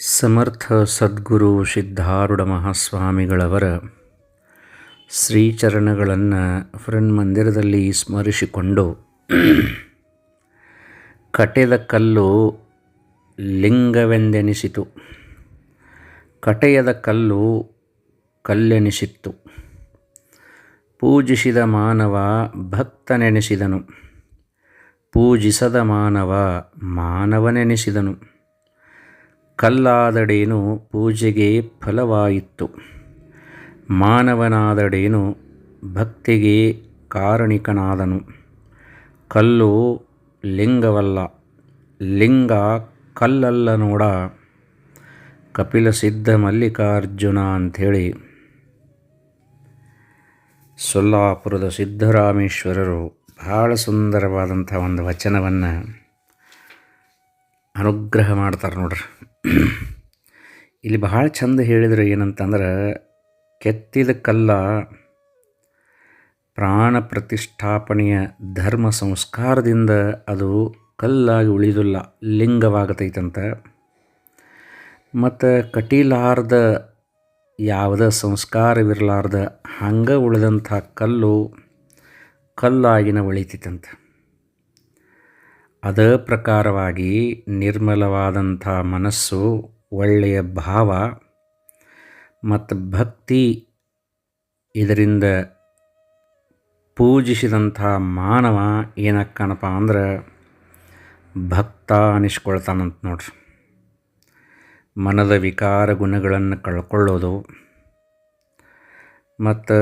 ಸಮರ್ಥ ಸದ್ಗುರು Siddharudha ಮಹಾಸ್ವಾಮಿಗಳವರ ಶ್ರೀಚರಣಗಳನ್ನು friend ಮಂದಿರದಲ್ಲಿ ಸ್ಮರಿಸಿಕೊಂಡು ಕಟೆದ ಕಲ್ಲು ಲಿಂಗವೆಂದೆನಿಸಿತು. ಕಟೆಯದ ಕಲ್ಲು ಕಲ್ಲೆನಿಸಿತ್ತು. ಪೂಜಿಸಿದ ಮಾನವ ಭಕ್ತನೆನಿಸಿದನು. ಪೂಜಿಸದ ಮಾನವ ಮಾನವನೆನಿಸಿದನು. ಕಲ್ಲಾದಡೇನು ಪೂಜೆಗೆ ಫಲವಾಯಿತು ಮಾನವನಾದಡೇನು ಭಕ್ತಿಗೆ ಕಾರಣಿಕನಾದನು. ಕಲ್ಲು ಲಿಂಗವಲ್ಲ, ಲಿಂಗ ಕಲ್ಲಲ್ಲ ನೋಡ. ಕಪಿಲ ಸಿದ್ಧ ಮಲ್ಲಿಕಾರ್ಜುನ ಅಂಥೇಳಿ. ಸೊಲ್ಲಾಪುರದ ಸಿದ್ದರಾಮೇಶ್ವರರು ಬಹಳ ಸುಂದರವಾದಂಥ ಒಂದು ವಚನವನ್ನು ಅನುಗ್ರಹ ಮಾಡ್ತಾರೆ ನೋಡ್ರಿ. ಇಲ್ಲಿ ಬಹಳ ಚಂದ ಹೇಳಿದ್ರೆ ಏನಂತಂದ್ರೆ, ಕೆತ್ತಿದ ಕಲ್ಲ ಪ್ರಾಣ ಪ್ರತಿಷ್ಠಾಪನೆಯ ಧರ್ಮ ಸಂಸ್ಕಾರದಿಂದ ಅದು ಕಲ್ಲಾಗಿ ಉಳಿದಿಲ್ಲ, ಲಿಂಗವಾಗತೈತಂತ. ಮತ್ತು ಕಟೀಲಾರ್ದ ಯಾವುದೇ ಸಂಸ್ಕಾರವಿರಲಾರ್ದ ಹಂಗೆ ಉಳಿದಂಥ ಕಲ್ಲು ಕಲ್ಲಾಗಿನ ಉಳಿತೈತಂತ ಅದ ಪ್ರಕಾರವಾಗಿ ನಿರ್ಮಲವಾದಂಥ ಮನಸ್ಸು, ಒಳ್ಳೆಯ ಭಾವ ಮತ್ತು ಭಕ್ತಿ ಇದರಿಂದ ಪೂಜಿಸಿದಂಥ ಮಾನವ ಏನಕ್ಕನಪ್ಪ ಅಂದ್ರೆ ಭಕ್ತ ಅನಿಸ್ಕೊಳ್ತಾನಂತ ನೋಡ್ರಿ. ಮನದ ವಿಕಾರ ಗುಣಗಳನ್ನು ಕಳ್ಕೊಳ್ಳೋದು ಮತ್ತು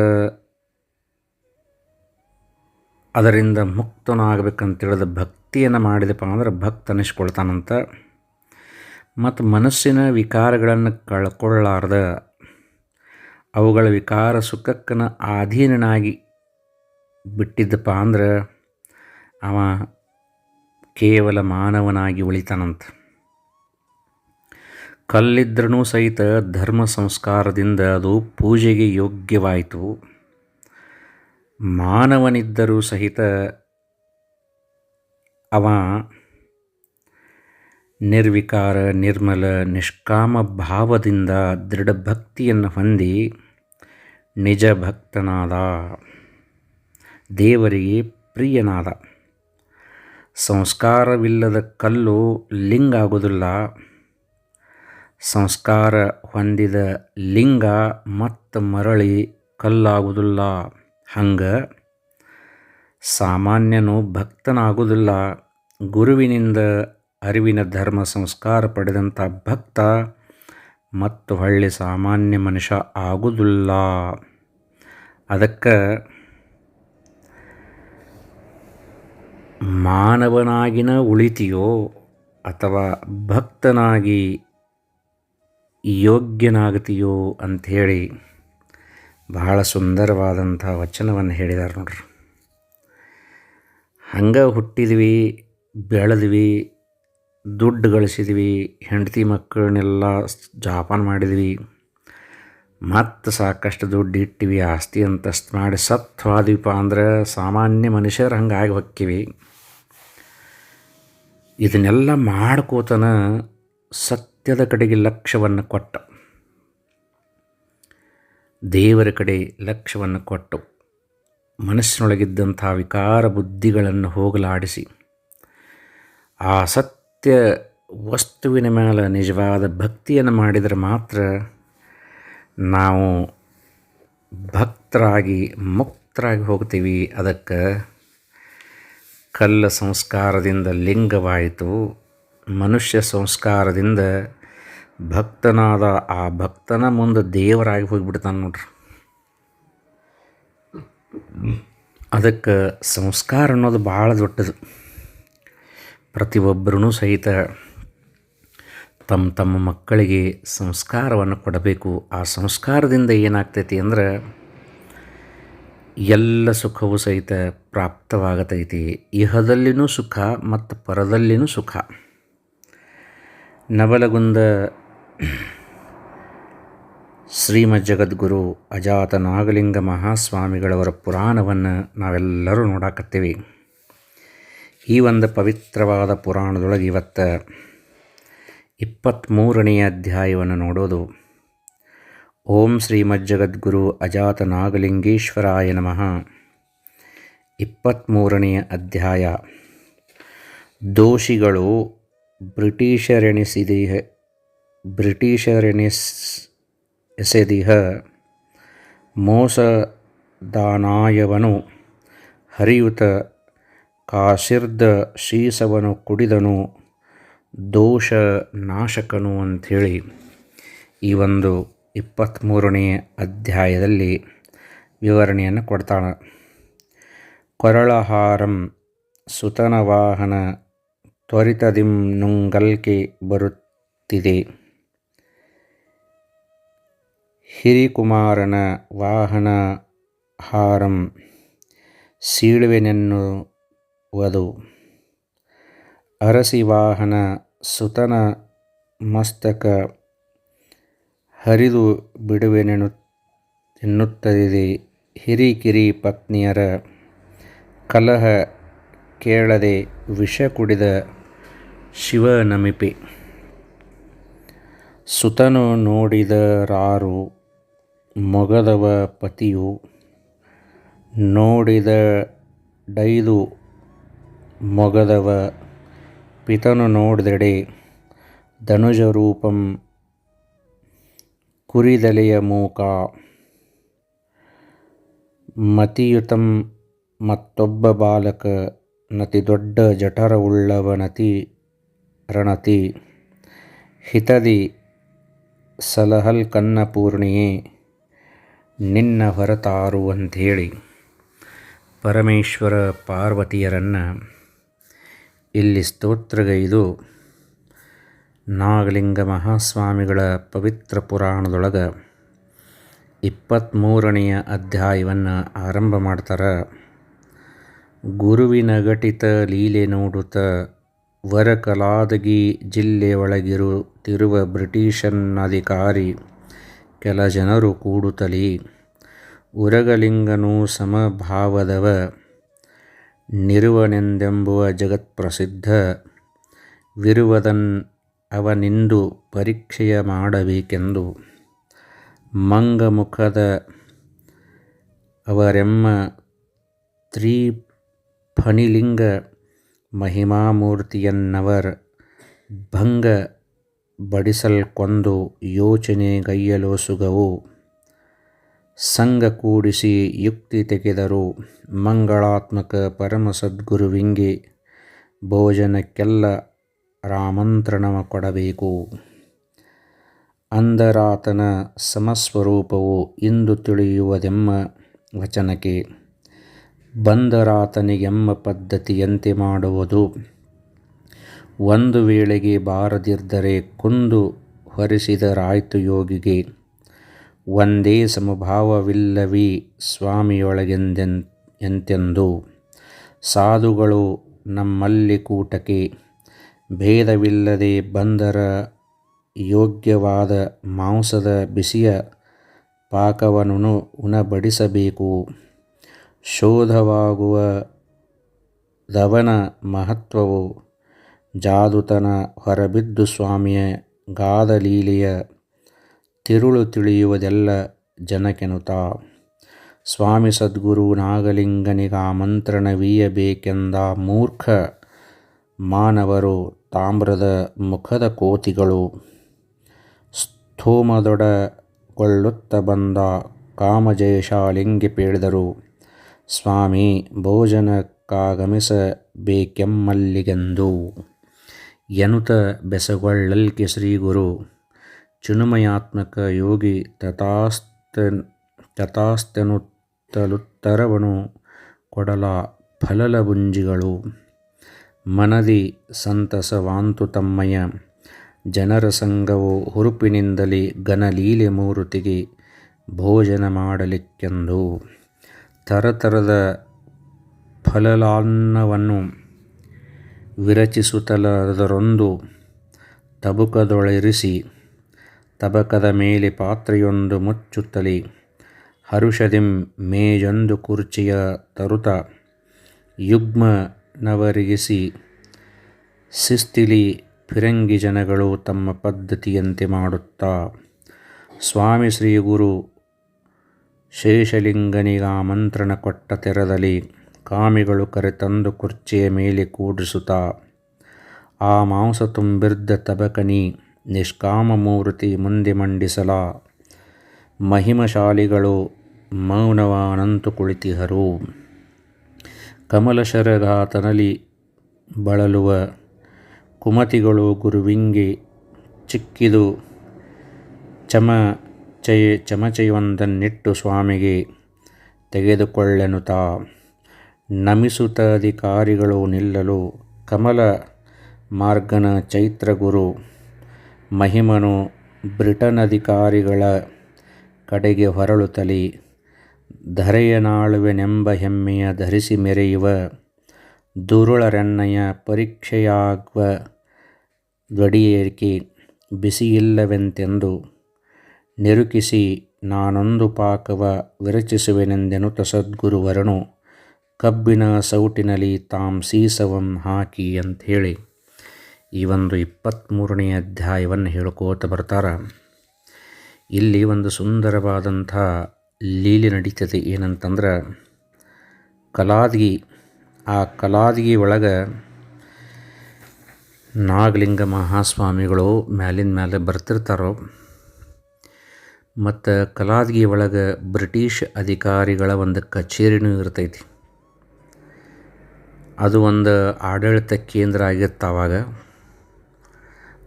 ಅದರಿಂದ ಮುಕ್ತನಾಗಬೇಕಂತೇಳಿದ ಭಕ್ತಿಯನ್ನು ಮಾಡಿದಪ್ಪ ಅಂದ್ರೆ ಭಕ್ತ ಅನಿಸ್ಕೊಳ್ತಾನಂತ. ಮತ್ತು ಮನಸ್ಸಿನ ವಿಕಾರಗಳನ್ನು ಕಳ್ಕೊಳ್ಳಾರ್ದ ಅವುಗಳ ವಿಕಾರ ಸುಖಕ್ಕನ ಅಧೀನನಾಗಿ ಬಿಟ್ಟಿದ್ದಪ್ಪ ಅಂದ್ರೆ ಅವ ಕೇವಲ ಮಾನವನಾಗಿ ಉಳಿತಾನಂತ. ಕಲ್ಲಿದ್ರೂ ಸಹಿತ ಧರ್ಮ ಸಂಸ್ಕಾರದಿಂದ ಅದು ಪೂಜೆಗೆ ಯೋಗ್ಯವಾಯಿತು. ಮಾನವನಿದ್ದರೂ ಸಹಿತ ಅವ ನಿರ್ವಿಕಾರ, ನಿರ್ಮಲ, ನಿಷ್ಕಾಮ ಭಾವದಿಂದ ದೃಢ ಭಕ್ತಿಯನ್ನು ಹೊಂದಿ ನಿಜ ಭಕ್ತನಾದ ದೇವರಿಗೆ ಪ್ರಿಯನಾದ. ಸಂಸ್ಕಾರವಿಲ್ಲದ ಕಲ್ಲು ಲಿಂಗ ಆಗುವುದಿಲ್ಲ ಸಂಸ್ಕಾರ ಹೊಂದಿದ ಲಿಂಗ ಮತ್ತು ಮರಳಿ ಕಲ್ಲಾಗುವುದಿಲ್ಲ. ಹಂಗೆ ಸಾಮಾನ್ಯನು ಭಕ್ತನಾಗುವುದಿಲ್ಲ. ಗುರುವಿನಿಂದ ಅರಿವಿನ ಧರ್ಮ ಸಂಸ್ಕಾರ ಪಡೆದಂಥ ಭಕ್ತ ಮತ್ತು ಹಳ್ಳಿ ಸಾಮಾನ್ಯ ಮನುಷ್ಯ ಆಗುವುದಿಲ್ಲ. ಅದಕ್ಕೆ ಮಾನವನಾಗಿನ ಉಳಿತಿಯೋ ಅಥವಾ ಭಕ್ತನಾಗಿ ಯೋಗ್ಯನಾಗತಿಯೋ ಅಂಥೇಳಿ ಬಹಳ ಸುಂದರವಾದಂಥ ವಚನವನ್ನು ಹೇಳಿದ್ದಾರೆ ನೋಡ್ರಿ. ಹಂಗೆ ಹುಟ್ಟಿದ್ವಿ, ಬೆಳೆದ್ವಿ, ದುಡ್ಡು ಗಳಿಸಿದ್ವಿ, ಹೆಂಡತಿ ಮಕ್ಕಳನ್ನೆಲ್ಲ ಜಾಪಾನ ಮಾಡಿದ್ವಿ. ಮತ್ತು ಸಾಕಷ್ಟು ದುಡ್ಡು ಇಟ್ಟಿವಿ, ಆಸ್ತಿ ಅಂತಸ್ತು ಮಾಡಿ ಸತ್ತು ಹೋದ್ವಿಪ್ಪ ಅಂದ್ರೆ ಸಾಮಾನ್ಯ ಮನುಷ್ಯರು ಹಂಗಾಗಿ ಹೊಕ್ಕಿವಿ. ಇದನ್ನೆಲ್ಲ ಮಾಡ್ಕೋತನ ಸತ್ಯದ ಕಡೆಗೆ ಲಕ್ಷ್ಯವನ್ನು ಕೊಟ್ಟ. ದೇವರ ಕಡೆ ಲಕ್ಷ್ಯವನ್ನು ಕೊಟ್ಟು. ಮನಸ್ಸಿನೊಳಗಿದ್ದಂಥ ವಿಕಾರ ಬುದ್ಧಿಗಳನ್ನು ಹೋಗಲಾಡಿಸಿ. ಆ ಸತ್ಯ ವಸ್ತುವಿನ ಮೇಲೆ ನಿಜವಾದ ಭಕ್ತಿಯನ್ನು ಮಾಡಿದರೆ ಮಾತ್ರ ನಾವು ಭಕ್ತರಾಗಿ, ಮುಕ್ತರಾಗಿ ಹೋಗ್ತೀವಿ. ಅದಕ್ಕೆ ಕಲ್ಲ ಸಂಸ್ಕಾರದಿಂದ ಲಿಂಗವಾಯಿತು. ಮನುಷ್ಯ ಸಂಸ್ಕಾರದಿಂದ ಭಕ್ತನಾದ ಆ ಭಕ್ತನ ಮುಂದೆ ದೇವರಾಗಿ ಹೋಗಿಬಿಡ್ತಾನೆ ನೋಡ್ರಿ. ಅದಕ್ಕೆ ಸಂಸ್ಕಾರ ಅನ್ನೋದು ಭಾಳ ದೊಡ್ಡದು. ಪ್ರತಿಯೊಬ್ಬರೂ ಸಹಿತ ತಮ್ಮ ತಮ್ಮ ಮಕ್ಕಳಿಗೆ ಸಂಸ್ಕಾರವನ್ನು ಕೊಡಬೇಕು. ಆ ಸಂಸ್ಕಾರದಿಂದ ಏನಾಗ್ತೈತಿ ಅಂದ್ರೆ ಎಲ್ಲ ಸುಖವೂ ಸಹಿತ ಪ್ರಾಪ್ತವಾಗತೈತಿ. ಇಹದಲ್ಲಿನೂ ಸುಖ ಮತ್ತು ಪರದಲ್ಲಿನೂ ಸುಖ. ನವಲಗುಂದ ಶ್ರೀಮದ್ ಜಗದ್ಗುರು ಅಜಾತ ನಾಗಲಿಂಗ ಮಹಾಸ್ವಾಮಿಗಳವರ ಪುರಾಣವನ್ನು ನಾವೆಲ್ಲರೂ ನೋಡಾಕತ್ತೀವಿ. ಈ ಒಂದು ಪವಿತ್ರವಾದ ಪುರಾಣದೊಳಗೆ ಇವತ್ತು ಇಪ್ಪತ್ತ್ಮೂರನೆಯ ಅಧ್ಯಾಯವನ್ನು ನೋಡೋದು. ಓಂ ಶ್ರೀಮಜ್ಜಗದ್ಗುರು ಅಜಾತ ನಾಗಲಿಂಗೇಶ್ವರಾಯ ನಮಃ. ಇಪ್ಪತ್ತ್ಮೂರನೆಯ ಅಧ್ಯಾಯ. ದೋಷಿಗಳು ಬ್ರಿಟಿಷರೆಣಿಸಿದಿಹ ಬ್ರಿಟಿಷರೆಣಿಸ್ ಎಸೆದಿಹ. ಮೋಸದಾನಾಯವನು ಹರಿಯುತ ಕಾಸಿರ್ದ ಶೀಸವನು ಕುಡಿದನು ದೋಷ ನಾಶಕನು ಅಂಥೇಳಿ. ಈ ಒಂದು ಇಪ್ಪತ್ತ್ಮೂರನೇ ಅಧ್ಯಾಯದಲ್ಲಿ ವಿವರಣೆಯನ್ನು ಕೊಡ್ತಾನೆ. ಕೊರಳಹಾರಂ ಸುತನ ವಾಹನ ತ್ವರಿತದಿಂ ನುಂಗಲ್ಕೆ ಬರುತ್ತಿದೆ. ಹಿರಿಕುಮಾರನ ವಾಹನ ಹಾರಂ ಸೀಳುವೆನೆನ್ನುವುದು. ಅರಸಿ ವಾಹನ ಸುತನ ಮಸ್ತಕ ಹರಿದು ಬಿಡುವೆನೆನು ಎನ್ನುತ್ತದೆ ಹಿರಿಕಿರಿ ಪತ್ನಿಯರ ಕಲಹ ಕೇಳದೆ ವಿಷ ಕುಡಿದ ಶಿವನಮಿಪೆ. ಸುತನು ನೋಡಿದರಾರು ಮೊಗದವ ಪತಿಯು ನೋಡಿದ ಡೈದು ಮೊಗದವ ಪಿತನು ನೋಡಿದೆಡೆ ಧನುಜರೂಪಂ ಕುರಿದಲೆಯ ಮೂಕ. ಮತಿಯುತಂ ಮತ್ತೊಬ್ಬ ಬಾಲಕ, ನತಿ ದೊಡ್ಡ ಜಠರವುಳ್ಳವನತಿ ರಣತಿ. ಹಿತದಿ ಸಲಹಲ್ ಕನ್ನಪೂರ್ಣಿಯೇ. ನಿನ್ನ ಹೊರತಾರು ಅಂಥೇಳಿ ಪರಮೇಶ್ವರ ಪಾರ್ವತಿಯರನ್ನು ಇಲ್ಲಿ ಸ್ತೋತ್ರಗೈದು ನಾಗಲಿಂಗ ಮಹಾಸ್ವಾಮಿಗಳ ಪವಿತ್ರ ಪುರಾಣದೊಳಗೆ ಇಪ್ಪತ್ತ್ಮೂರನೆಯ ಅಧ್ಯಾಯವನ್ನು ಆರಂಭ ಮಾಡ್ತಾರೆ. ಗುರುವಿನ ಘಟಿತ ಲೀಲೆ ನೋಡುತ್ತ ವರಕಲಾದಗಿ ಜಿಲ್ಲೆ ಬ್ರಿಟಿಷನ್ ಬ್ರಿಟಿಷನ್ನಧಿಕಾರಿ ಕೆಲ ಜನರು ಕೂಡುತ್ತಲಿ. ಉರಗಲಿಂಗನೂ ಸಮಭಾವದವ ನಿರುವನೆಂದೆಂಬುವ ಜಗತ್ಪ್ರಸಿದ್ಧ ವಿರುವದನ್ ಅವನಿಂದು ಪರೀಕ್ಷೆಯ ಮಾಡಬೇಕೆಂದು ಮಂಗಮುಖದ ಅವರೆಮ್ಮ ತ್ರಿಫಣಿಲಿಂಗ ಮಹಿಮಾಮೂರ್ತಿಯನ್ನವರ್ ಭಂಗ ಬಡಿಸಲ್ಕೊಂದು ಯೋಚನೆಗೈಯಲೋಸುಗವು ಸಂಘ ಕೂಡಿಸಿ ಯುಕ್ತಿ ತೆಗೆದರು. ಮಂಗಳಾತ್ಮಕ ಪರಮ ಸದ್ಗುರುವಿಂಗೆ ಭೋಜನಕ್ಕೆಲ್ಲ ರಾಮಂತ್ರಣವ ಕೊಡಬೇಕು. ಅಂದರಾತನ ಸಮಸ್ವರೂಪವು ಇಂದು ತಿಳಿಯುವುದೆಮ್ಮ ವಚನಕ್ಕೆ. ಬಂದರಾತನಿಗೆಮ್ಮ ಪದ್ಧತಿಯಂತೆ ಮಾಡುವುದು. ಒಂದು ವೇಳೆಗೆ ಬಾರದಿದ್ದರೆ ಕುಂದು ಹೊರಿಸಿದರಾಯ್ತು ಯೋಗಿಗೆ. ಒಂದೇ ಸಮಭಾವವಿಲ್ಲವಿ ಸ್ವಾಮಿಯೊಳಗೆಂದೆನ್ ಎಂತೆಂದು ಸಾಧುಗಳು ನಮ್ಮಲ್ಲಿ ಕೂಟಕ್ಕೆ ಭೇದವಿಲ್ಲದೆ ಬಂದರ ಯೋಗ್ಯವಾದ ಮಾಂಸದ ಬಿಸಿಯ ಪಾಕವನ್ನು ಉಣಬಡಿಸಬೇಕು. ಶೋಧವಾಗುವ ದವನ ಮಹತ್ವವು ಜಾದುತನ ಹೊರಬಿದ್ದು ಸ್ವಾಮಿಯ ಗಾದಲೀಲೆಯ ತಿರುಳು ತಿಳಿಯುವುದೆಲ್ಲ ಜನಕೆನುತ. ಸ್ವಾಮಿ ಸದ್ಗುರು ನಾಗಲಿಂಗನಿಗಾಮಂತ್ರಣವೀಯಬೇಕೆಂದ ಮೂರ್ಖ ಮಾನವರು ತಾಮ್ರದ ಮುಖದ ಕೋತಿಗಳು. ಸ್ಥೂಮದೊಡಗೊಳ್ಳುತ್ತ ಬಂದ ಕಾಮಜಯಶಾಲಿಂಗಿ ಪೇಳಿದರು, ಸ್ವಾಮಿ ಭೋಜನಕ್ಕಾಗಮಿಸಬೇಕೆಮ್ಮಲ್ಲಿಗೆಂದು. ಎನುತ ಬೆಸಗೊಳ್ಳಲ್ಕೆ ಶ್ರೀಗುರು ಚುನುಮಯಾತ್ಮಕ ಯೋಗಿ ತಥಾಸ್ತ ತಥಾಸ್ತೆನುತ್ತಲುತ್ತರವನು ಕೊಡಲ ಫಲಲಬುಂಜಿಗಳು ಮನದಿ ಸಂತಸವಾಂತು ತಮ್ಮಯ ಜನರ ಸಂಘವು ಹುರುಪಿನಿಂದಲೇ ಘನಲೀಲೆ ಮೂರುತಿಗೆ ಭೋಜನ ಮಾಡಲಿಕ್ಕೆಂದು. ತರತರದ ಫಲಲಾನ್ನವನ್ನು ವಿರಚಿಸುತ್ತಲದರೊಂದು ತಬುಕದೊಳಿರಿಸಿ ತಬಕದ ಮೇಲೆ ಪಾತ್ರೆಯೊಂದು ಮುಚ್ಚುತ್ತಲಿ, ಹರುಷದಿಂ ಮೇಜೊಂದು ಕುರ್ಚಿಯ ತರುತ ಯುಗ್ಮನವರಿಗಿಸಿ, ಸಿಸ್ತಿಲಿ ಫಿರಂಗಿ ಜನಗಳು ತಮ್ಮ ಪದ್ಧತಿಯಂತೆ ಮಾಡುತ್ತಾ, ಸ್ವಾಮಿ ಶ್ರೀ ಗುರು ಶೇಷಲಿಂಗನಿಗಾಮಂತ್ರಣ ಕೊಟ್ಟ ತೆರದಲ್ಲಿ ಕಾಮಿಗಳು ಕರೆತಂದು ಕುರ್ಚಿಯ ಮೇಲೆ ಕೂಡಿಸುತ್ತಾ, ಆ ಮಾಂಸ ತುಂಬಿರ್ದ ತಬಕನಿ ನಿಷ್ಕಾಮ ಮೂರ್ತಿ ಮುಂದೆ ಮಂಡಿಸಲ, ಮಹಿಮಶಾಲಿಗಳು ಮೌನವಾನಂತು ಕುಳಿತಿಹರು. ಕಮಲಶರಘಾತನಲಿ ಬಳಲುವ ಕುಮತಿಗಳು ಗುರುವಿಂಗೆ ಚಿಕ್ಕಿದು, ಚಮ ಚಯ ಚಮಚೆಯೊಂದನ್ನಿಟ್ಟು ಸ್ವಾಮಿಗೆ ತೆಗೆದುಕೊಳ್ಳೆನುತಾ. ನಮಿಸುತ್ತ ಅಧಿಕಾರಿಗಳು ನಿಲ್ಲಲು ಕಮಲ ಮಾರ್ಗನ ಚೈತ್ರಗುರು ಮಹಿಮನು ಬ್ರಿಟನ್ ಅಧಿಕಾರಿಗಳ ಕಡೆಗೆ ಹೊರಳುತ್ತಲಿ ಧರೆಯನಾಳುವೆನೆಂಬ ಹೆಮ್ಮೆಯ ಧರಿಸಿ ಮೆರೆಯುವ ದುರುಳರೆನ್ನಯ ಪರೀಕ್ಷೆಯಾಗುವ ದ್ವಡಿಯೇರಿಕೆ ಬಿಸಿಯಿಲ್ಲವೆಂತೆಂದು ನಿರುಕಿಸಿ ನಾನೊಂದು ಪಾಕವ ವಿರಚಿಸುವೆನೆಂದೆನುತ ಸದ್ಗುರುವರನು ಕಬ್ಬಿನ ಸೌಟಿನಲ್ಲಿ ತಾಂ ಸೀಸವಂ ಹಾಕಿ ಅಂಥೇಳಿ. ಈ ಒಂದು ಇಪ್ಪತ್ತ್ಮೂರನೇ ಅಧ್ಯಾಯವನ್ನು ಹೇಳ್ಕೋತ ಬರ್ತಾರೆ. ಇಲ್ಲಿ ಒಂದು ಸುಂದರವಾದಂಥ ಲೀಲೆ ನಡೀತದೆ ಏನಂತಂದ್ರೆ, ಕಲಾದಗಿ, ಆ ಕಲಾದಗಿ ಒಳಗೆ ನಾಗಲಿಂಗ ಮಹಾಸ್ವಾಮಿಗಳು ಮ್ಯಾಲಿನ ಮೇಲೆ ಬರ್ತಿರ್ತಾರೋ, ಮತ್ತು ಕಲಾದಗಿ ಒಳಗೆ ಬ್ರಿಟಿಷ್ ಅಧಿಕಾರಿಗಳ ಒಂದು ಕಚೇರಿನೂ ಇರ್ತೈತಿ. ಅದು ಒಂದು ಆಡಳಿತ ಕೇಂದ್ರ ಆಗಿತ್ತು ಆವಾಗ.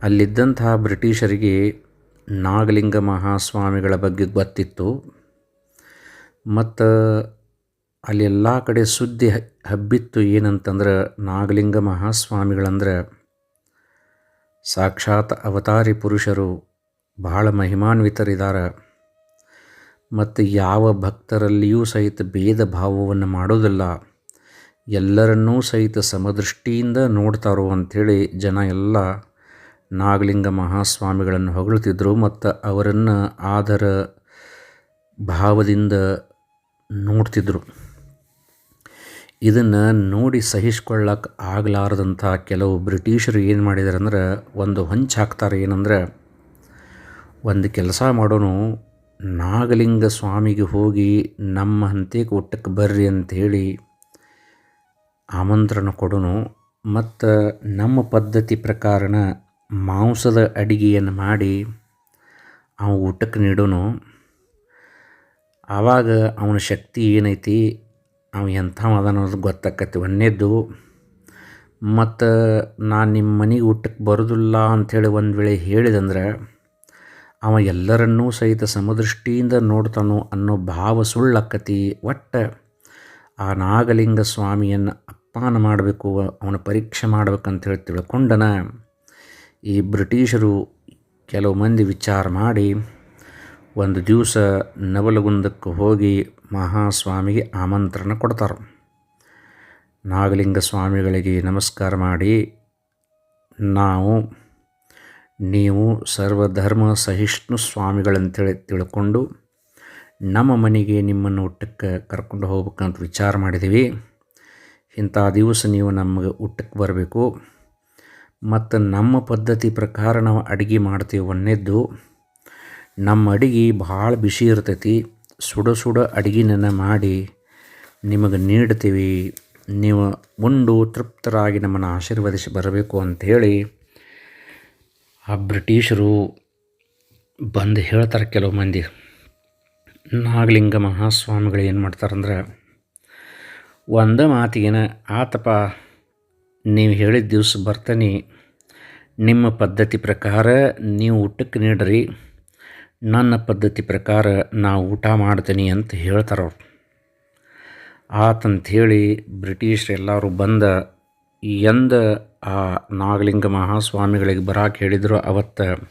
ಅಲ್ಲಿದ್ದಂತಹ ಬ್ರಿಟಿಷರಿಗೆ ನಾಗಲಿಂಗ ಮಹಾಸ್ವಾಮಿಗಳ ಬಗ್ಗೆ ಗೊತ್ತಿತ್ತು. ಮತ್ತು ಅಲ್ಲಿ ಎಲ್ಲ ಕಡೆ ಸುದ್ದಿ ಹಬ್ಬಿತ್ತು ಏನಂತಂದ್ರೆ ನಾಗಲಿಂಗ ಮಹಾಸ್ವಾಮಿಗಳಂದ್ರೆ ಸಾಕ್ಷಾತ್ ಅವತಾರಿ ಪುರುಷರು, ಬಹಳ ಮಹಿಮಾನ್ವಿತರಿದ್ದಾರೆ. ಮತ್ತು ಯಾವ ಭಕ್ತರಲ್ಲಿಯೂ ಸಹಿತ ಭೇದ ಭಾವವನ್ನು ಮಾಡೋದಿಲ್ಲ. ಎಲ್ಲರನ್ನೂ ಸಹಿತ ಸಮದೃಷ್ಟಿಯಿಂದ ನೋಡ್ತಾರೋ ಅಂಥೇಳಿ ಜನ ಎಲ್ಲ ನಾಗಲಿಂಗ ಮಹಾಸ್ವಾಮಿಗಳನ್ನು ಹೊಗಳುತ್ತಿದ್ದರು ಮತ್ತು ಅವರನ್ನು ಆದರ ಭಾವದಿಂದ ನೋಡ್ತಿದ್ದರು ಇದನ್ನು ನೋಡಿ ಸಹಿಸ್ಕೊಳ್ಳಕ್ಕೆ ಆಗಲಾರದಂಥ ಕೆಲವು ಬ್ರಿಟಿಷರು ಏನು ಮಾಡಿದಾರಂದ್ರೆ ಒಂದು ಹೊಂಚು ಹಾಕ್ತಾರೆ. ಏನಂದ್ರೆ ಒಂದು ಕೆಲಸ ಮಾಡೋನು ನಾಗಲಿಂಗ ಸ್ವಾಮಿಗೆ ಹೋಗಿ ನಮ್ಮ ಹಂತೆ ಊಟಕ್ಕೆ ಬರ್ರಿ ಅಂಥೇಳಿ ಆಮಂತ್ರಣ ಕೊಡೋನು. ಮತ್ತು ನಮ್ಮ ಪದ್ಧತಿ ಪ್ರಕಾರನ ಮಾಂಸದ ಅಡಿಗೆಯನ್ನು ಮಾಡಿ ಅವ ಊಟಕ್ಕೆ ನೀಡೋನು. ಆವಾಗ ಅವನ ಶಕ್ತಿ ಏನೈತಿ, ಅವ ಎಂಥವ ಅನ್ನೋದು ಗೊತ್ತಾಕತಿ ಒಂದೇದ್ದು ಮತ್ತು ನಾನು ನಿಮ್ಮ ಮನೆಗೆ ಊಟಕ್ಕೆ ಬರೋದಿಲ್ಲ ಅಂಥೇಳಿ ಒಂದು ವೇಳೆ ಹೇಳಿದಂದ್ರೆ, ಅವ ಎಲ್ಲರನ್ನೂ ಸಹಿತ ಸಮದೃಷ್ಟಿಯಿಂದ ನೋಡ್ತಾನೋ ಅನ್ನೋ ಭಾವ ಸುಳ್ಳಾಕತಿ ಒಟ್ಟು ಆ ನಾಗಲಿಂಗ ಸ್ವಾಮಿಯನ್ನು ಅಪ್ಪಾನ ಮಾಡಬೇಕು, ಅವನ ಪರೀಕ್ಷೆ ಮಾಡ್ಬೇಕಂತೇಳಿ ತಿಳ್ಕೊಂಡನ ಈ ಬ್ರಿಟಿಷರು ಕೆಲವು ಮಂದಿ ವಿಚಾರ ಮಾಡಿ, ಒಂದು ದಿವಸ ನವಲಗುಂದಕ್ಕೆ ಹೋಗಿ ಮಹಾಸ್ವಾಮಿಗೆ ಆಮಂತ್ರಣ ಕೊಡ್ತಾರೆ. ನಾಗಲಿಂಗ ಸ್ವಾಮಿಗಳಿಗೆ ನಮಸ್ಕಾರ ಮಾಡಿ, ನಾವು, ನೀವು ಸರ್ವಧರ್ಮ ಸಹಿಷ್ಣು ಸ್ವಾಮಿಗಳಂತೇಳಿ ತಿಳ್ಕೊಂಡು ನಮ್ಮ ಮನೆಗೆ ನಿಮ್ಮನ್ನು ಊಟಕ್ಕೆ ಕರ್ಕೊಂಡು ಹೋಗ್ಬೇಕಂತ ವಿಚಾರ ಮಾಡಿದ್ದೀವಿ. ಇಂಥ ದಿವಸ ನೀವು ನಮಗೆ ಊಟಕ್ಕೆ ಬರಬೇಕು. ಮತ್ತು ನಮ್ಮ ಪದ್ಧತಿ ಪ್ರಕಾರ ನಾವು ಅಡುಗೆ ಮಾಡ್ತೀವಿ ಒಂದೇದ್ದು ನಮ್ಮ ಅಡುಗೆ ಭಾಳ ಬಿಸಿ ಇರ್ತೈತಿ. ಸುಡ ಸುಡ ಅಡುಗೆನ ಮಾಡಿ ನಿಮಗೆ ನೀಡ್ತೀವಿ. ನೀವು ಉಂಡು ತೃಪ್ತರಾಗಿ ನಮ್ಮನ್ನು ಆಶೀರ್ವದಿಸಿ ಬರಬೇಕು ಅಂಥೇಳಿ ಆ ಬ್ರಿಟಿಷರು ಬಂದು ಹೇಳ್ತಾರೆ ಕೆಲವು ಮಂದಿ. ನಾಗಲಿಂಗ ಮಹಾಸ್ವಾಮಿಗಳು ಏನು ಮಾಡ್ತಾರಂದ್ರೆ, ಒಂದು ಮಾತಿಗೆನ ಆತಪ್ಪ ನೀವು ಹೇಳಿದ ದಿವಸ ಬರ್ತೀನಿ. ನಿಮ್ಮ ಪದ್ಧತಿ ಪ್ರಕಾರ ನೀವು ಊಟಕ್ಕೆ ನೀಡ್ರಿ. ನನ್ನ ಪದ್ಧತಿ ಪ್ರಕಾರ ನಾವು ಊಟ ಮಾಡ್ತೀನಿ ಅಂತ ಹೇಳ್ತಾರವ್ರು ಆತಂಥೇಳಿ ಬ್ರಿಟಿಷರು ಎಲ್ಲರೂ ಬಂದ ಎಂದ ಆ ನಾಗಲಿಂಗ ಮಹಾಸ್ವಾಮಿಗಳಿಗೆ ಬರಾಕೆ ಹೇಳಿದ್ರು ಅವತ್ತು.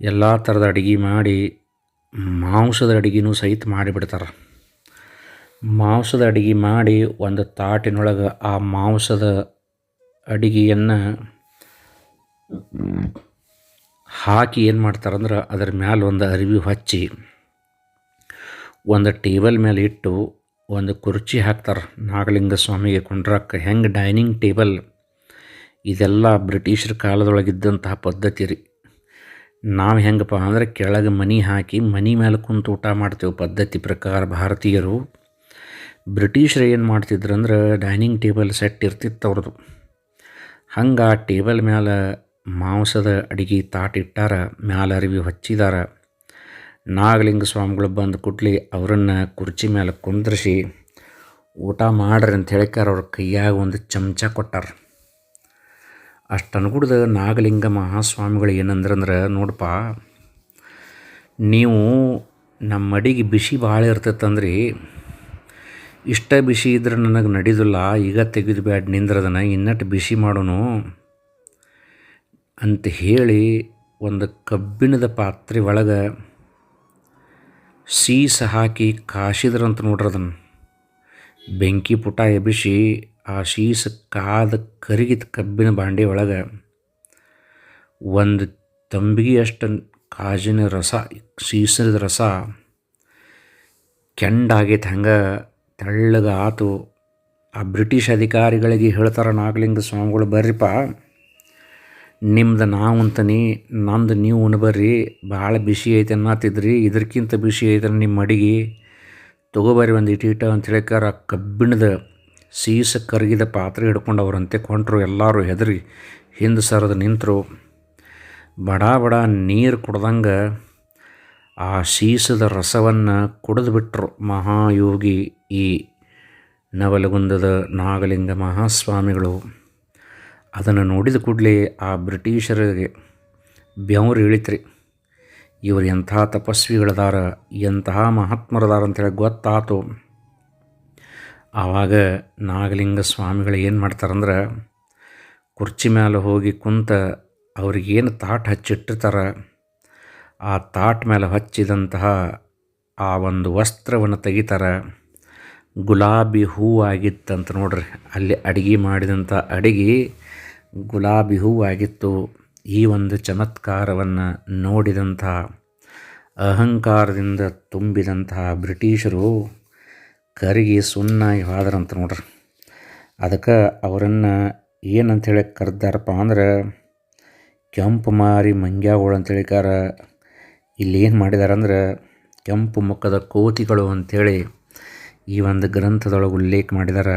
ಎಲ್ಲ ಥರದ ಅಡುಗೆ ಮಾಡಿ ಮಾಂಸದ ಅಡುಗೆನೂ ಸಹಿತ ಮಾಡಿಬಿಡ್ತಾರೆ. ಮಾಂಸದ ಅಡುಗೆ ಮಾಡಿ ಒಂದು ತಾಟಿನೊಳಗೆ ಆ ಮಾಂಸದ ಅಡುಗೆಯನ್ನು ಹಾಕಿ ಏನು ಮಾಡ್ತಾರಂದ್ರೆ ಅದರ ಮ್ಯಾಲೆ ಒಂದು ಅರಿವಿ ಹಚ್ಚಿ ಒಂದು ಟೇಬಲ್ ಮೇಲೆ ಇಟ್ಟು ಒಂದು ಕುರ್ಚಿ ಹಾಕ್ತಾರೆ. ನಾಗಲಿಂಗ ಸ್ವಾಮಿಗೆ ಕುಂಡ್ರಕ್ಕೆ, ಹೆಂಗೆ ಡೈನಿಂಗ್ ಟೇಬಲ್? ಇದೆಲ್ಲ ಬ್ರಿಟಿಷರ ಕಾಲದೊಳಗಿದ್ದಂತಹ ಪದ್ಧತಿ ರೀ. ನಾವು ಹೆಂಗಪ್ಪ ಅಂದ್ರೆ ಕೆಳಗೆ ಮನಿ ಹಾಕಿ ಮನಿ ಮೇಲೆ ಕುಂತು ಊಟ ಮಾಡ್ತೇವೆ ಪದ್ಧತಿ ಪ್ರಕಾರ ಭಾರತೀಯರು. ಬ್ರಿಟಿಷರು ಏನು ಮಾಡ್ತಿದ್ರು ಅಂದ್ರೆ ಡೈನಿಂಗ್ ಟೇಬಲ್ ಸೆಟ್ ಇರ್ತಿತ್ತು ಅವ್ರದ್ದು ಹಂಗೆ ಆ ಟೇಬಲ್ ಮೇಲೆ ಮಾಂಸದ ಅಡಿಗೆ ತಾಟಿಟ್ಟಾರ ಮ್ಯಾಲೆ ಅರಿವಿ ಹಚ್ಚಿದಾರ. ನಾಗಲಿಂಗ ಸ್ವಾಮಿಗಳು ಬಂದು ಕುಟ್ಲಿ ಅವರನ್ನು ಕುರ್ಚಿ ಮೇಲೆ ಕುಂದ್ರಿಸಿ, ಊಟ ಮಾಡ್ರಿ ಅಂತ ಹೇಳಿಕಾರ ಅವ್ರ ಕೈಯಾಗ ಒಂದು ಚಮಚ ಕೊಟ್ಟಾರ. ಅಷ್ಟು ಅನ್ಗುಡ್ದ ನಾಗಲಿಂಗ ಮಹಾಸ್ವಾಮಿಗಳು ಏನಂದ್ರಂದ್ರೆ ನೋಡಪ್ಪ ನೀವು ನಮ್ಮ ಅಡಿಗೆ ಬಿಸಿ ಭಾಳ ಇರ್ತೈತಂದ್ರಿ. ಇಷ್ಟ ಬಿಸಿ ಇದ್ರೆ ನನಗೆ ನಡೀದಿಲ್ಲ, ಈಗ ತೆಗೆದು ಬ್ಯಾಡ್ ನಿಂದ್ರದನ ಇನ್ನಟ್ಟು ಬಿಸಿ ಮಾಡೋನು ಅಂತ ಹೇಳಿ ಒಂದು ಕಬ್ಬಿಣದ ಪಾತ್ರೆ ಒಳಗೆ ಸೀಸ ಹಾಕಿ ಕಾಶಿದ್ರಂತ ನೋಡ್ರಿ ಅದನ್ನು ಬೆಂಕಿ ಪುಟ ಎಬ್ಬಿಸಿ ಆ ಶೀಸ ಕಾದ ಕರಿಗಿದ ಕಬ್ಬಿನ ಬಾಂಡೆ ಒಳಗೆ ಒಂದು ತಂಬಿಗೆಯಷ್ಟು ಕಾಜಿನ ರಸ ಶೀಸದ ರಸ ಕೆಂಡಾಗೈತೆ. ಹಂಗೆ ತೆಳ್ಳಗೆ ಆತು. ಆ ಬ್ರಿಟಿಷ್ ಅಧಿಕಾರಿಗಳಿಗೆ ಹೇಳ್ತಾರೆ ನಾಗಲಿಂಗ ಸ್ವಾಮಿಗಳು ಬರ್ರಿಪ್ಪ ನಿಮ್ದು ನಾವು ಅಂತನಿ, ನಂದು ನೀವು ಉಣಬರ್ರಿ, ಭಾಳ ಬಿಸಿ ಐತೆ ಅನ್ನತ್ತಿದ್ರಿ ಇದಕ್ಕಿಂತ ಬಿಸಿ ಐತೆ ನಿಮ್ಮ ಅಡಿಗೆ ತೊಗೊಬರ್ರಿ ಒಂದು ಇಟೀಟ ಅಂತ ಹೇಳಿಕಾರ ಕಬ್ಬಿಣದ ಸೀಸ ಕರಗಿದ ಪಾತ್ರೆ ಹಿಡ್ಕೊಂಡು ಅವರಂತೆ ಕೊಂಟರು ಎಲ್ಲರೂ ಹೆದರಿ ಹಿಂದೆ ಸರದು ನಿಂತರು. ಬಡ ಬಡ ನೀರು ಕುಡ್ದಂಗೆ ಆ ಸೀಸದ ರಸವನ್ನು ಕುಡಿದು ಬಿಟ್ಟರು ಮಹಾಯೋಗಿ ಈ ನವಲಗುಂದದ ನಾಗಲಿಂಗ ಮಹಾಸ್ವಾಮಿಗಳು. ಅದನ್ನು ನೋಡಿದ ಕೂಡಲೇ ಆ ಬ್ರಿಟಿಷರಿಗೆ ಬೆವರು ಇಳಿತ್ರಿ ಇವರು ಎಂಥ ತಪಸ್ವಿಗಳದಾರ ಎಂತಹ ಮಹಾತ್ಮರದಾರ ಅಂತೇಳಿ ಗೊತ್ತಾತು. ಆವಾಗ ನಾಗಲಿಂಗ ಸ್ವಾಮಿಗಳು ಏನು ಮಾಡ್ತಾರಂದ್ರೆ ಕುರ್ಚಿ ಮೇಲೆ ಹೋಗಿ ಕುಂತ ಅವ್ರಿಗೇನು ತಾಟ್ ಹಚ್ಚಿಟ್ಟಿರ್ತಾರೆ, ಆ ತಾಟ್ ಮೇಲೆ ಹಚ್ಚಿದಂತಹ ಆ ಒಂದು ವಸ್ತ್ರವನ್ನು ತೆಗಿತಾರೆ. ಗುಲಾಬಿ ಹೂವಾಗಿತ್ತಂತ ನೋಡ್ರಿ, ಅಲ್ಲಿ ಅಡಿಗೆ ಮಾಡಿದಂಥ ಅಡಿಗೆ ಗುಲಾಬಿ ಆಗಿತ್ತು. ಈ ಒಂದು ಚಮತ್ಕಾರವನ್ನು ನೋಡಿದಂಥ ಅಹಂಕಾರದಿಂದ ತುಂಬಿದಂತಹ ಬ್ರಿಟಿಷರು ಕರಗಿ ಸುಣ್ಣಾಗಿ ಹಾದ್ರಂತ ನೋಡ್ರಿ. ಅದಕ್ಕೆ ಅವರನ್ನು ಏನಂತೇಳಿ ಕರೆದಾರಪ್ಪ ಅಂದ್ರೆ, ಕೆಂಪು ಮಾರಿ ಮಂಗ್ಯಾಗಳು ಅಂತೇಳಿಕಾರ ಇಲ್ಲಿ ಏನು ಮಾಡಿದಾರೆ ಅಂದ್ರೆ ಕೆಂಪು ಮುಖದ ಕೋತಿಗಳು ಅಂಥೇಳಿ ಈ ಒಂದು ಗ್ರಂಥದೊಳಗೆ ಉಲ್ಲೇಖ ಮಾಡಿದ್ದಾರೆ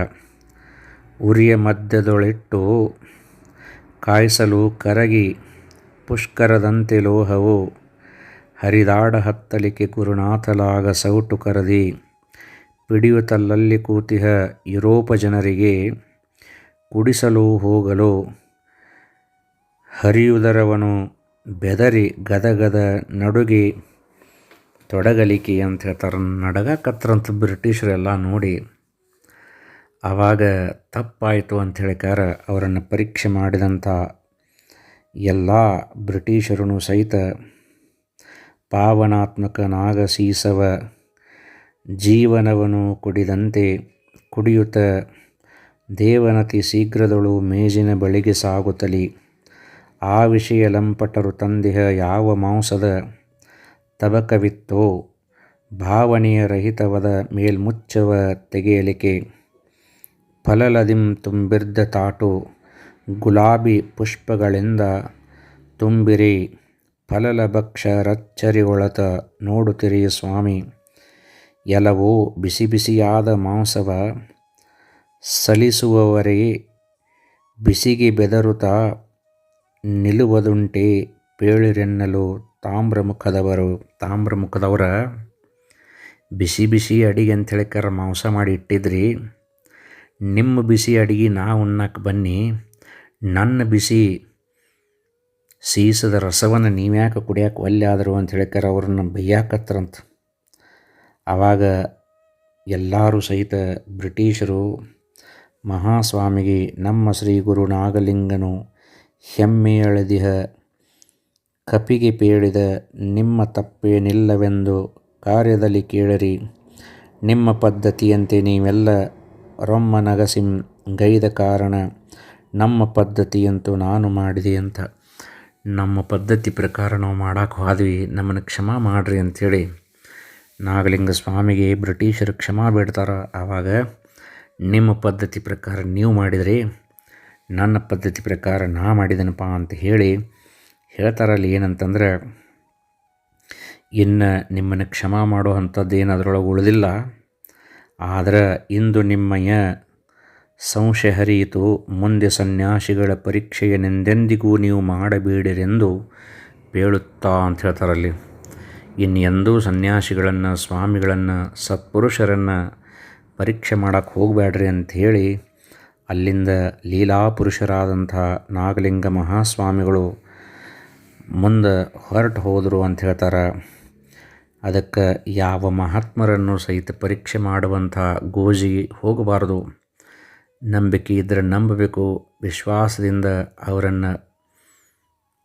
ಉರಿಯ ಮಧ್ಯದೊಳಿಟ್ಟು ಕಾಯಿಸಲು ಕರಗಿ ಪುಷ್ಕರದಂತೆ ಲೋಹವು ಹರಿದಾಡ ಹತ್ತಲಿಕೆ ಗುರುನಾಥಲಾಗ ಸೌಟು ಕರದಿ. ಪಿಡಿಯುತ್ತಲ್ಲಲ್ಲಿ ಕೂತಿಹ ಯುರೋಪ ಜನರಿಗೆ ಕುಡಿಸಲು ಹೋಗಲು ಹರಿಯುವುದರವನು ಬೆದರಿ ಗದಗದ ನಡುಗಿ ತೊಡಗಲಿಕೆ ಅಂತ ಹೇಳ್ತಾರೆ ನಡಗಕತ್ರಂತ ಬ್ರಿಟಿಷರೆಲ್ಲ ನೋಡಿ ಆವಾಗ ತಪ್ಪಾಯಿತು ಅಂತ ಹೇಳಿಕಾರ ಅವರನ್ನು ಪರೀಕ್ಷೆ ಮಾಡಿದಂಥ ಎಲ್ಲ ಬ್ರಿಟಿಷರೂ ಸಹಿತ ಪಾವನಾತ್ಮಕ ನಾಗಸೀಸವ ಜೀವನವನ್ನು ಕುಡಿದಂತೆ ಕುಡಿಯುತ್ತ ದೇವನತಿ ಶೀಘ್ರದಳು ಮೇಜಿನ ಬಳಿಗೆ ಸಾಗುತ್ತಲಿ. ಆ ವಿಷಯ ಲಂಪಟರು ತಂದೆಯ ಯಾವ ಮಾಂಸದ ತಬಕವಿತ್ತೋ ಭಾವನೆಯ ರಹಿತವದ ಮೇಲ್ಮುಚ್ಚವ ತೆಗೆಯಲಿಕೆ ಫಲಲದಿಂ ತುಂಬಿರ್ದ ತಾಟು ಗುಲಾಬಿ ಪುಷ್ಪಗಳಿಂದ ತುಂಬಿರಿ. ಫಲಲಭಕ್ಷ ರಚ್ಚರಿಗೊಳತ ನೋಡುತ್ತಿರಿ ಸ್ವಾಮಿ. ಎಲವೋ ಬಿಸಿ ಬಿಸಿಯಾದ ಮಾಂಸವ ಸಲಿಸುವವರೇ, ಬಿಸಿಗೆ ಬೆದರುತ್ತಾ ನಿಲ್ಲುವುದುಂಟೆ ಪೇಳಿರೆನ್ನಲು ತಾಮ್ರಮುಖದವರು. ತಾಮ್ರಮುಖದವರ ಬಿಸಿ ಬಿಸಿ ಅಡಿಗೆ ಅಂತ ಕರ ಮಾಂಸ ಮಾಡಿ ಇಟ್ಟಿದ್ರಿ. ನಿಮ್ಮ ಬಿಸಿ ಅಡಿಗೆ ನಾ ಉಣ್ಣಕ್ಕೆ ಬನ್ನಿ. ನನ್ನ ಬಿಸಿ ಸೀಸದ ರಸವನ್ನು ನೀವ್ಯಾಕೆ ಕುಡಿಯಾಕೆ ಒಲ್ಲೆ ಆದರು ಅಂತ ಹೇಳಿಕರ ಅವ್ರನ್ನ ಬೈಯಾಕತ್ರಂತ ಆವಾಗ ಎಲ್ಲರೂ ಸಹಿತ ಬ್ರಿಟಿಷರು ಮಹಾಸ್ವಾಮಿಗೆ, ನಮ್ಮ ಶ್ರೀ ಗುರು ನಾಗಲಿಂಗನು ಹೆಮ್ಮೆ ಎಳೆದಿಹ ಕಪಿಗೆ ಪೇಳಿದ ನಿಮ್ಮ ತಪ್ಪೇನಿಲ್ಲವೆಂದು ಕಾರ್ಯದಲ್ಲಿ ಕೇಳರಿ. ನಿಮ್ಮ ಪದ್ಧತಿಯಂತೆ ನೀವೆಲ್ಲ ರೊಮ್ಮ ನಗಸಿಂ ಗೈದ ಕಾರಣ ನಮ್ಮ ಪದ್ಧತಿಯಂತೂ ನಾನು ಮಾಡಿದೆ ಅಂತ. ನಮ್ಮ ಪದ್ಧತಿ ಪ್ರಕಾರ ನಾವು ಮಾಡಕ್ಕೆ ಹೋದ್ವಿ, ನಮ್ಮನ್ನು ಕ್ಷಮಾ ಮಾಡಿರಿ ಅಂಥೇಳಿ ನಾಗಲಿಂಗ ಸ್ವಾಮಿಗೆ ಬ್ರಿಟಿಷರು ಕ್ಷಮಾ ಬಿಡ್ತಾರೆ. ಆವಾಗ ನಿಮ್ಮ ಪದ್ಧತಿ ಪ್ರಕಾರ ನೀವು ಮಾಡಿದ್ರಿ. ನನ್ನ ಪದ್ಧತಿ ಪ್ರಕಾರ ನಾ ಮಾಡಿದನಪ್ಪ ಅಂತ ಹೇಳಿ ಹೇಳ್ತಾರಲ್ಲಿ ಏನಂತಂದ್ರೆ, ಇನ್ನು ನಿಮ್ಮನ್ನು ಕ್ಷಮಾ ಮಾಡೋ ಅಂಥದ್ದೇನು ಅದರೊಳಗೆ ಉಳಿದಿಲ್ಲ. ಆದರೆ ಇಂದು ನಿಮ್ಮಯ್ಯ ಸಂಶಯ ಹರಿಯಿತು. ಮುಂದೆ ಸನ್ಯಾಸಿಗಳ ಪರೀಕ್ಷೆಯನ್ನೆಂದೆಂದಿಗೂ ನೀವು ಮಾಡಬೇಡಿರೆಂದು ಹೇಳುತ್ತಾ ಅಂತ ಹೇಳ್ತಾರಲ್ಲಿ. ಇನ್ನು ಎಂದೂ ಸನ್ಯಾಸಿಗಳನ್ನು, ಸ್ವಾಮಿಗಳನ್ನು, ಸತ್ಪುರುಷರನ್ನು ಪರೀಕ್ಷೆ ಮಾಡೋಕ್ಕೆ ಹೋಗಬೇಡ್ರಿ ಅಂಥೇಳಿ ಅಲ್ಲಿಂದ ಲೀಲಾಪುರುಷರಾದಂಥ ನಾಗಲಿಂಗ ಮಹಾಸ್ವಾಮಿಗಳು ಮುಂದೆ ಹೊರಟು ಹೋದರು ಅಂತ ಹೇಳ್ತಾರೆ. ಅದಕ್ಕೆ ಯಾವ ಮಹಾತ್ಮರನ್ನು ಸಹಿತ ಪರೀಕ್ಷೆ ಮಾಡುವಂಥ ಗೋಜಿ ಹೋಗಬಾರ್ದು. ನಂಬಿಕೆ ಇದ್ದರೆ ನಂಬಬೇಕು, ವಿಶ್ವಾಸದಿಂದ ಅವರನ್ನು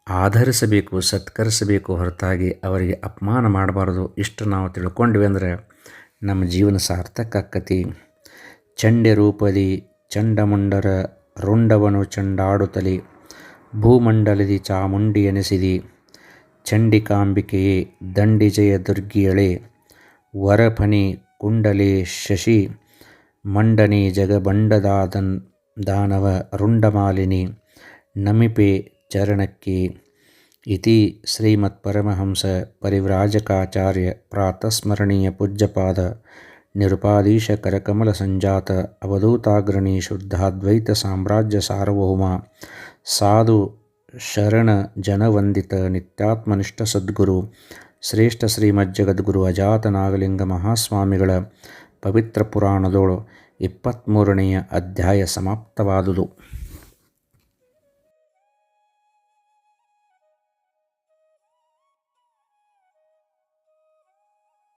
ಆಧರಿಸಬೇಕು, ಸತ್ಕರಿಸಬೇಕು ಹೊರತಾಗಿ ಅವರಿಗೆ ಅಪಮಾನ ಮಾಡಬಾರ್ದು ಇಷ್ಟು ನಾವು ತಿಳ್ಕೊಂಡ್ವಿ ಅಂದರೆ ನಮ್ಮ ಜೀವನ ಸಾರ್ಥಕ ಆಕ್ಕತಿ ಚಂಡೆ ರೂಪದಿ, ಚಂಡಮುಂಡರ ರುಂಡವನು ಚಂಡಾಡುತ್ತಲಿ, ಭೂಮಂಡಲದಿ ಚಾಮುಂಡಿ ಎನಿಸಿದಿ ಚಂಡಿಕಾಂಬಿಕೆಯೇ ದಂಡಿಜಯ ದುರ್ಗಿಯಳೆ, ವರಫನಿ ಕುಂಡಲೆ ಶಶಿ, ಮಂಡನಿ ಜಗಬಂಡದಾದನ್ ದಾನವ ರುಂಡಮಾಲಿನಿ, ನಮಿಪೆ ಚರಣಕ್ಕೆ ಇತಿ ಶ್ರೀಮತ್ಪರಮಹಂಸ ಪರಿವ್ರಾಜಕಾಚಾರ್ಯ ಪ್ರಾತಸ್ಮರಣೀಯ ಪೂಜ್ಯಪಾದ ನಿರುಪಾದೀಶ ಕರಕಮಲ ಸಂಜಾತ ಅವಧೂತಾಗ್ರಣಿ ಶುದ್ಧಾದ್ವೈತ ಸಾಮ್ರಾಜ್ಯ ಸಾರ್ವಭೌಮ ಸಾಧು ಶರಣ ಜನವಂದಿತ ನಿತ್ಯಾತ್ಮನಿಷ್ಠ ಸದ್ಗುರು ಶ್ರೇಷ್ಠ ಶ್ರೀಮಜ್ಜಗದ್ಗುರು ಅಜಾತ ನಾಗಲಿಂಗ ಮಹಾಸ್ವಾಮಿಗಳ ಪವಿತ್ರ ಪುರಾಣದೋಳು ಇಪ್ಪತ್ತ್ಮೂರನೆಯ ಅಧ್ಯಾಯ ಸಮಾಪ್ತವಾದುದು.